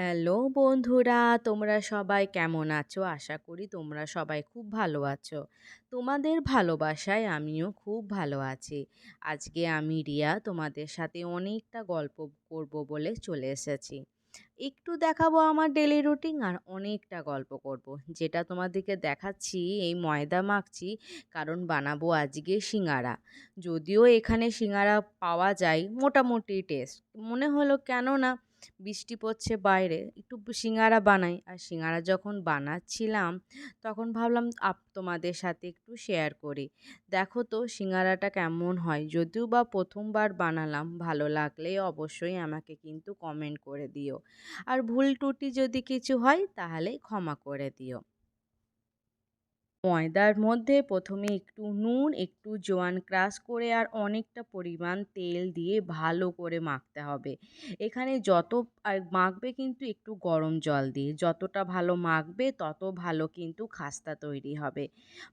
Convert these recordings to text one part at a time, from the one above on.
Hello বন্ধুরা, তোমরা সবাই কেমন আছো? আশা করি তোমরা সবাই খুব ভালো আছো। তোমাদের ভালোবাসায় আমিও খুব ভালো আছি। আজকে আমি রিয়া তোমাদের সাথে অনেকটা গল্প করব বলে চলে এসেছি। একটু দেখাবো আমার ডেলি রুটিন আর অনেকটা গল্প করব। যেটা তোমাদেরকে দেখাচ্ছি, এই ময়দা মাখছি, কারণ বানাবো আজকে সিঙ্গারা। যদিও এখানে সিঙ্গারা পাওয়া যায় মোটামুটি টেস্ট মনে হলো কেন না বৃষ্টি পড়ছে বাইরে, একটু সিঙ্গারা বানাই। আর সিঙ্গারা যখন বানাচ্ছিলাম, তখন ভাবলাম, আপ, তোমাদের সাথে একটু শেয়ার করি। দেখো তো, সিঙ্গারাটা কেমন হয়। যদিও বা প্রথমবার বানালাম, ভালো লাগলে অবশ্যই আমাকে কিন্তু কমেন্ট করে দিও। আর ভুল টুটি যদি কিছু হয়, তাহলে ক্ষমা করে দিও। ময়দার মধ্যে প্রথমে একটু নুন, একটু জোয়ান ক্রাশ করে আর অনেকটা পরিমাণ তেল দিয়ে ভালো করে মাখতে হবে। এখানে যত আর মাখবে কিন্তু একটু গরম জল দিয়ে। যতটা ভালো মাখবে তত ভালো কিন্তু খাস্তা তৈরি হবে।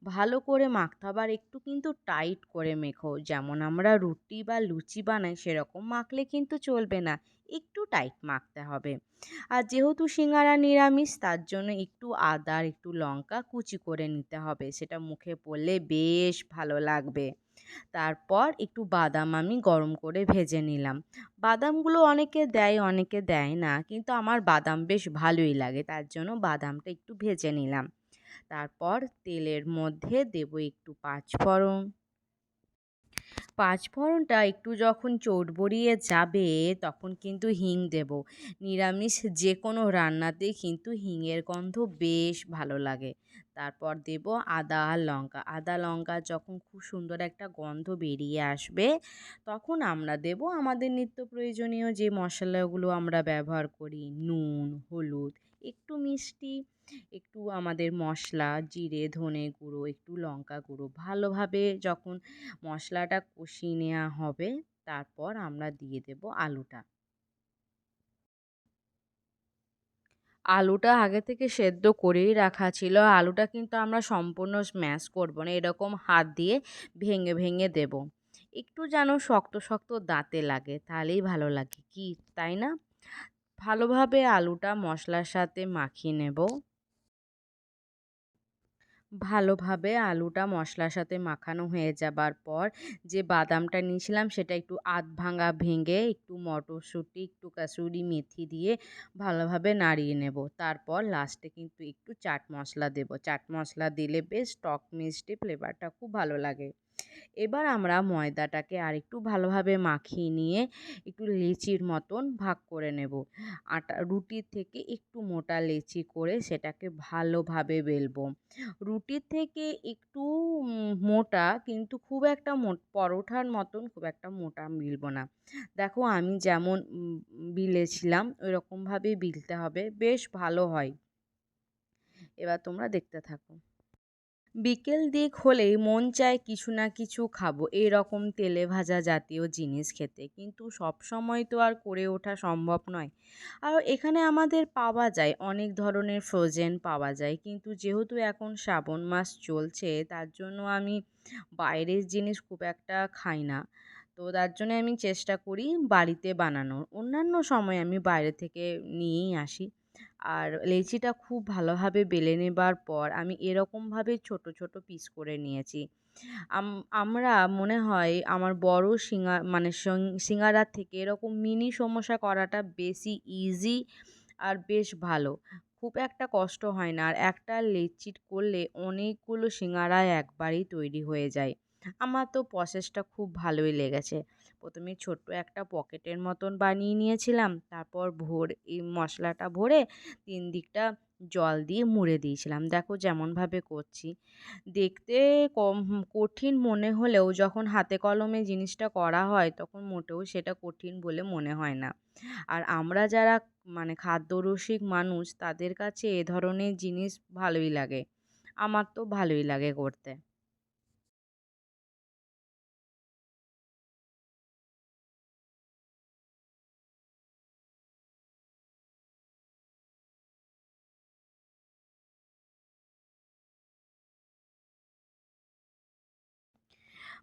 ভালো করে মাখতে হবে আর একটু কিন্তু টাইট করে মেখো। যেমন আমরা রুটি বা লুচি বানাই সেরকম মাখলে কিন্তু চলবে না। একটু টাইট মাখতে হবে। আর যেহেতু সিঙ্গারা নিরামিষ, তার জন্য একটু আদা একটু লঙ্কা কুচি করে নিতে হবে। সেটা মুখে পড়লে বেশ ভালো লাগবে। তারপর একটু বাদাম আমি গরম করে ভেজে নিলাম। বাদামগুলো অনেকে দেয় অনেকে দেয় না, কিন্তু আমার বাদাম বেশ ভালোই লাগে, তার জন্য বাদামটা একটু ভেজে নিলাম। তারপর তেলের মধ্যে দেব একটু পাঁচফোড়ন। পাঁচফোড়নটা একটু যখন চটবড়িয়ে যাবে, তখন কিন্তু হিং দেব। নিরামিষ যে কোনো রান্নাতেই কিন্তু হিঙের গন্ধ বেশ ভালো লাগে। তারপর দেব আদা আর লঙ্কা। আদা, লঙ্কা যখন খুব সুন্দর একটা গন্ধ বেরিয়ে আসবে, তখন আমরা দেব আমাদের নিত্য প্রয়োজনীয় যে মশলাগুলো আমরা ব্যবহার করি, নুন, হলুদ একটু মিষ্টি, একটু আমাদের মশলা, জিরে, ধনে গুঁড়ো, একটু লঙ্কা গুঁড়ো। ভালোভাবে যখন মশলাটা কষিয়ে নেওয়া হবে, তারপর আমরা দিয়ে দেব আলুটা। আলুটা আগে থেকে সেদ্ধ করেই রাখা ছিল। আলুটা কিন্তু আমরা সম্পূর্ণ স্ম্যাশ করব না, এরকম হাত দিয়ে ভেঙে ভেঙে দেব। একটু যেন শক্ত শক্ত দাঁতে লাগে, তাহলেই ভালো লাগে। কি, তাই না? ভালোভাবে আলুটা মশলার সাথে মাখিয়ে নেব। ভালোভাবে আলুটা মশলার সাথে মাখানো হয়ে যাবার পর যে বাদামটা নিয়েছিলাম সেটা একটু আধ ভাঙা ভেঙে একটু মটরশুঁটি, একটু কাসুরি মেথি দিয়ে ভালোভাবে নাড়িয়ে নেব। তারপর লাস্টে কিন্তু একটু চাট মশলা দেব। চাট মশলা দিলে বেশ টক মিষ্টি ফ্লেভারটা খুব ভালো লাগে। এবার আমরা ময়দাটাকে আর একটু ভালোভাবে মাখিয়ে নিয়ে একটু লেচির মতন ভাগ করে নেব। আটা, রুটির থেকে একটু মোটা লেচি করে সেটাকে ভালোভাবে বেলবো। রুটির থেকে একটু মোটা কিন্তু খুব একটা মো, পরোঠার মতন খুব একটা মোটা মিলবো না। দেখো আমি যেমন বিলেছিলাম ওই রকমভাবেই বিলতে হবে, বেশ ভালো হয়। এবার তোমরা দেখতে থাকো। বিকেল দিক হলেই মন চায় কিছু না কিছু খাব। এরকম তেলে ভাজা জাতীয় জিনিস খেতে। কিন্তু সব সময় তো আর করে ওঠা সম্ভব নয়। আর এখানে আমাদের পাওয়া যায়, অনেক ধরনের ফ্রোজেন পাওয়া যায়। কিন্তু যেহেতু এখন শ্রাবণ মাস চলছে, তার জন্য আমি বাইরের জিনিস খুব একটা খাই না। তো তার জন্য আমি চেষ্টা করি বাড়িতে বানানোর। অন্যান্য সময় আমি বাইরে থেকে নিয়েই আসি। আর লেচিটা খুব ভালোভাবে বেলে নেবার পর আমি এরকমভাবে ছোট ছোট পিস করে নিয়েছি। আমরা মনে হয় আমার বড় সিঙ্গা মানে সিঙ্গারার থেকে এরকম মিনি সমোসা করাটা বেশি ইজি আর বেশ ভালো। খুব একটা কষ্ট হয় না আর একটা লেচি করলে অনেকগুলো সিঙ্গারা একবারেই তৈরি হয়ে যায়। আমার তো প্রসেসটা খুব ভালোই লেগেছে। প্রথমে ছোট্ট একটা পকেটের মতন বানিয়ে নিয়েছিলাম। তারপর ভোর এই মশলাটা ভরে তিন দিকটা জল দিয়ে মুড়ে দিয়েছিলাম। দেখো যেমনভাবে করছি। দেখতে কম, কঠিন মনে হলেও যখন হাতে কলমে জিনিসটা করা হয় তখন মোটেও সেটা কঠিন বলে মনে হয় না। আর আমরা যারা মানে খাদ্যরসিক মানুষ তাদের কাছে এ ধরনের জিনিস ভালোই লাগে। আমার তো ভালোই লাগে করতে।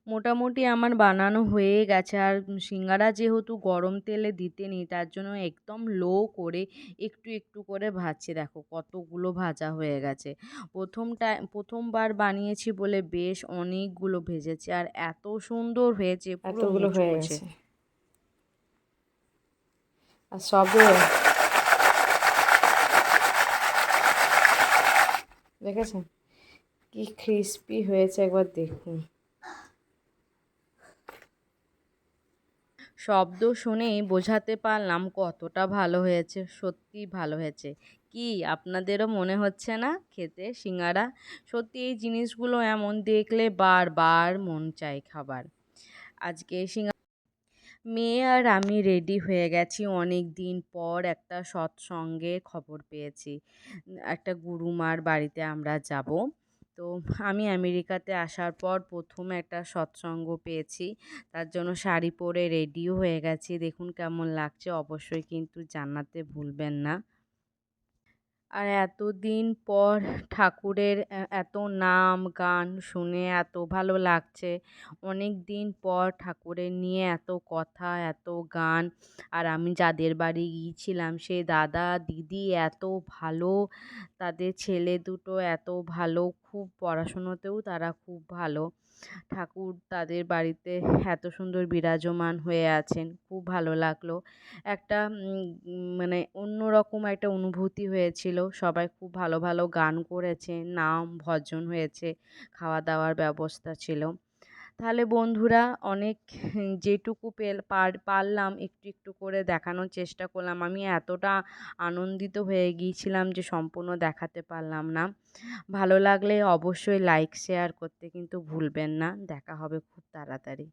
মোটামুটি আমার বানানো হয়ে গেছে। আর সিঙ্গারা যেহেতু গরম তেলে দিতে নেই তার জন্য একদম লো করে একটু একটু করে ভাজছি। দেখো কতগুলো ভাজা হয়ে গেছে। প্রথমটা প্রথমবার বানিয়েছি বলে বেশ অনেকগুলো ভেজেছে। আর এত সুন্দর হয়েছে এতগুলো হয়ে গেছে। আর সবে দেখেছেন? কি ক্রিস্পি হয়েছে একবার দেখুন। শব্দ শুনেই বোঝাতে পারলাম কতটা ভালো হয়েছে, সত্যি ভালো হয়েছে। কি, আপনাদেরও মনে হচ্ছে না? খেতে, সিঙ্গারা? সত্যি এই জিনিসগুলো এমন দেখলে বারবার মন চাই খাবার। আজকে সিঙ্গা মেয়ে আর আমি রেডি হয়ে গেছি। অনেক দিন পর একটা সৎসঙ্গে খবর পেয়েছি। একটা গুরুমার বাড়িতে আমরা যাব। তো আমি আমেরিকাতে আসার পর প্রথম একটা সৎসঙ্গ পেয়েছি। তার জন্য শাড়ি পরে রেডিও হয়ে গেছি। দেখুন কেমন লাগছে। অবশ্যই কিন্তু জানাতে ভুলবেন না। আর এতদিন পর ঠাকুরের এত নাম গান শুনে এত ভালো লাগছে। অনেক দিন পর ঠাকুরের নিয়ে এত কথা, এত গান। আর আমি যাদের বাড়ি গিয়েছিলাম সে দাদা, দিদি এত ভালো, তাদের ছেলে দুটো এত ভালো, খুব পড়াশুনোতেও তারা খুব ভালো। ঠাকুর তাদের বাড়িতে এত সুন্দর বিরাজমান হয়ে আছেন, খুব ভালো লাগল। একটা মানে অন্যরকম একটা অনুভূতি হয়েছিল। সবাই খুব ভালো ভালো গান করেছে, নাম ভজন হয়েছে, খাওয়া দাওয়ার ব্যবস্থা ছিল। তাহলে বন্ধুরা অনেক যেটুকু পারলাম একটু একটু করে দেখানোর চেষ্টা করলাম। আমি এতটা আনন্দিত হয়ে গিয়েছিলাম যে সম্পূর্ণ দেখাতে পারলাম না। ভালো লাগলে অবশ্যই লাইক শেয়ার করতে কিন্তু ভুলবেন না। দেখা হবে খুব তাড়াতাড়ি।